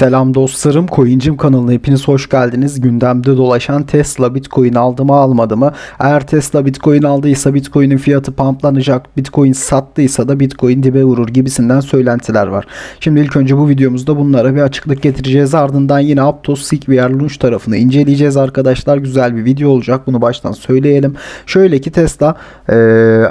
Selam dostlarım, Coincim kanalına hepiniz hoş geldiniz. Gündemde dolaşan Tesla Bitcoin aldı mı almadı mı? Eğer Tesla Bitcoin aldıysa Bitcoin'in fiyatı pamplanacak, Bitcoin sattıysa da Bitcoin dibe vurur gibisinden söylentiler var. Şimdi ilk önce bu videomuzda bunlara bir açıklık getireceğiz. Ardından yine Aptos, Sigvier, Launch tarafını inceleyeceğiz arkadaşlar. Güzel bir video olacak. Bunu baştan söyleyelim. Şöyle ki Tesla e,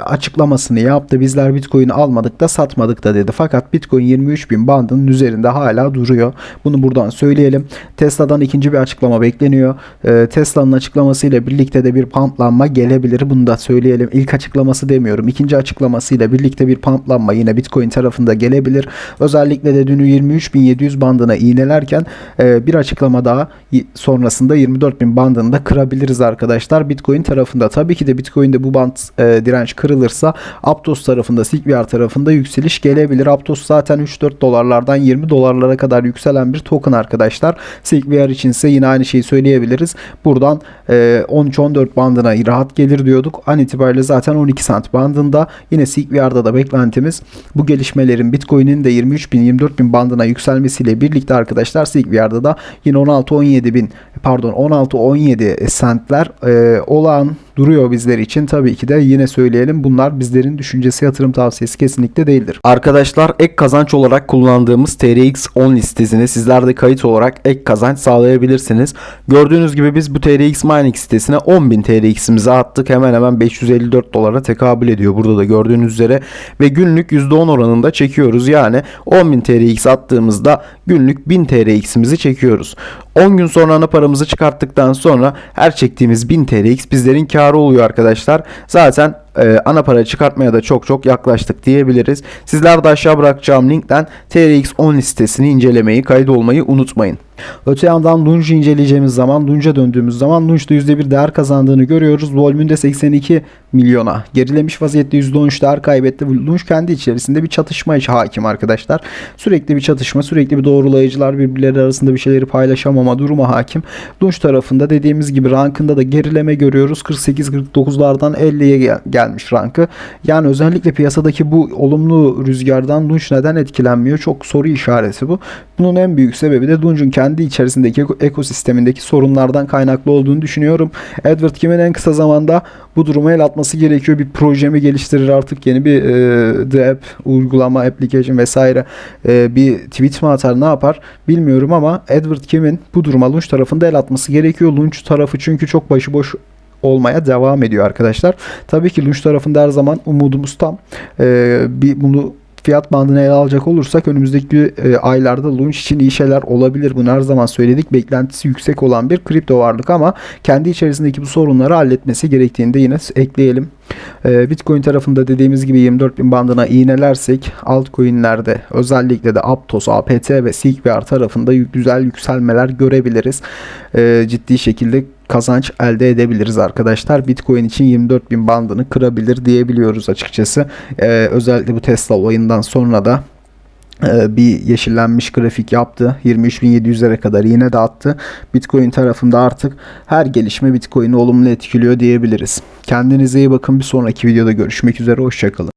açıklamasını yaptı. Bizler Bitcoin almadık da satmadık da dedi. Fakat Bitcoin 23 bin bandının üzerinde hala duruyor. Bunu buradan söyleyelim. Tesla'dan ikinci bir açıklama bekleniyor. Ee, Tesla'nın açıklamasıyla birlikte de bir pumplanma gelebilir. Bunu da söyleyelim. İlk açıklaması demiyorum. İkinci açıklamasıyla birlikte bir pumplanma yine Bitcoin tarafında gelebilir. Özellikle de dünü 23.700 bandına iğnelerken e, bir açıklama daha sonrasında 24.000 bandını da kırabiliriz arkadaşlar. Bitcoin tarafında tabii ki de Bitcoin'de bu band e, direnç kırılırsa Aptos tarafında, Sigvier tarafında yükseliş gelebilir. Aptos zaten 3-4 dolarlardan 20 dolarlara kadar yükselen bir token arkadaşlar. Sigvier için ise yine aynı şeyi söyleyebiliriz. Buradan e, 13-14 bandına rahat gelir diyorduk. An itibariyle zaten 12 sent bandında. Yine Sigvier'da da beklentimiz bu gelişmelerin Bitcoin'in de 23 bin 24 bin bandına yükselmesiyle birlikte arkadaşlar Sigvier'da da yine 16-17 bin pardon 16-17 sentler e, olağan duruyor bizler için. Tabii ki de yine söyleyelim bunlar bizlerin düşüncesi yatırım tavsiyesi kesinlikle değildir. Arkadaşlar ek kazanç olarak kullandığımız TRX10 listesine sizler de kayıt olarak ek kazanç sağlayabilirsiniz. Gördüğünüz gibi biz bu TRX Mining sitesine 10.000 TRX'imizi attık. Hemen hemen 554 dolara tekabül ediyor burada da gördüğünüz üzere. Ve günlük %10 oranında çekiyoruz. Yani 10.000 TRX attığımızda günlük 1000 TRX'imizi çekiyoruz. 10 gün sonra ana paramızı çıkarttıktan sonra her çektiğimiz 1000 TRX bizlerin karı oluyor arkadaşlar. Zaten e, ana para çıkartmaya da çok çok yaklaştık diyebiliriz. Sizler de aşağı bırakacağım linkten TRX10 listesini incelemeyi, kaydolmayı unutmayın. Öte yandan Lunge inceleyeceğimiz zaman, Lunge'a döndüğümüz zaman Lunge'da %1 değer kazandığını görüyoruz. Volümünde 82 milyona gerilemiş vaziyette %13 değer kaybetti. Lunge kendi içerisinde bir çatışma hakim arkadaşlar. Sürekli bir çatışma, sürekli bir doğrulayıcılar birbirleri arasında bir şeyleri paylaşamama durumu hakim. Lunge tarafında dediğimiz gibi rankında da gerileme görüyoruz. 48-49'lardan 50'ye gel- gelmiş rankı. Yani özellikle piyasadaki bu olumlu rüzgardan Lunge neden etkilenmiyor? Çok soru işareti bu. Bunun en büyük sebebi de Lunge'un kendi içerisindeki eko- ekosistemindeki sorunlardan kaynaklı olduğunu düşünüyorum. Edward Kim'in en kısa zamanda bu durumu el atması gerekiyor. Bir projemi geliştirir artık yeni bir e, The App, uygulama, application vesaire e, bir tweet mi atar ne yapar bilmiyorum ama Edward Kim'in bu duruma Lunge tarafında el atması gerekiyor. Lunge tarafı çünkü çok başıboş olmaya devam ediyor arkadaşlar. Tabii ki Lunge tarafında her zaman umudumuz tam. Ee, bir bunu fiyat bandını ele alacak olursak önümüzdeki e, aylarda Lunge için iyi şeyler olabilir. Bunu her zaman söyledik. Beklentisi yüksek olan bir kripto varlık ama kendi içerisindeki bu sorunları halletmesi gerektiğini de yine ekleyelim. Ee, Bitcoin tarafında dediğimiz gibi 24 bin bandına iğnelersek altcoin'lerde özellikle de Aptos, APT ve Sigvier tarafında güzel yükselmeler görebiliriz. Ee, ciddi şekilde kazanç elde edebiliriz arkadaşlar. Bitcoin için 24 bin bandını kırabilir diyebiliyoruz açıkçası. Ee, özellikle bu Tesla olayından sonra da e, bir yeşillenmiş grafik yaptı. 23.700'lere kadar yine de attı. Bitcoin tarafında artık her gelişme Bitcoin'i olumlu etkiliyor diyebiliriz. Kendinize iyi bakın. Bir sonraki videoda görüşmek üzere. Hoşçakalın.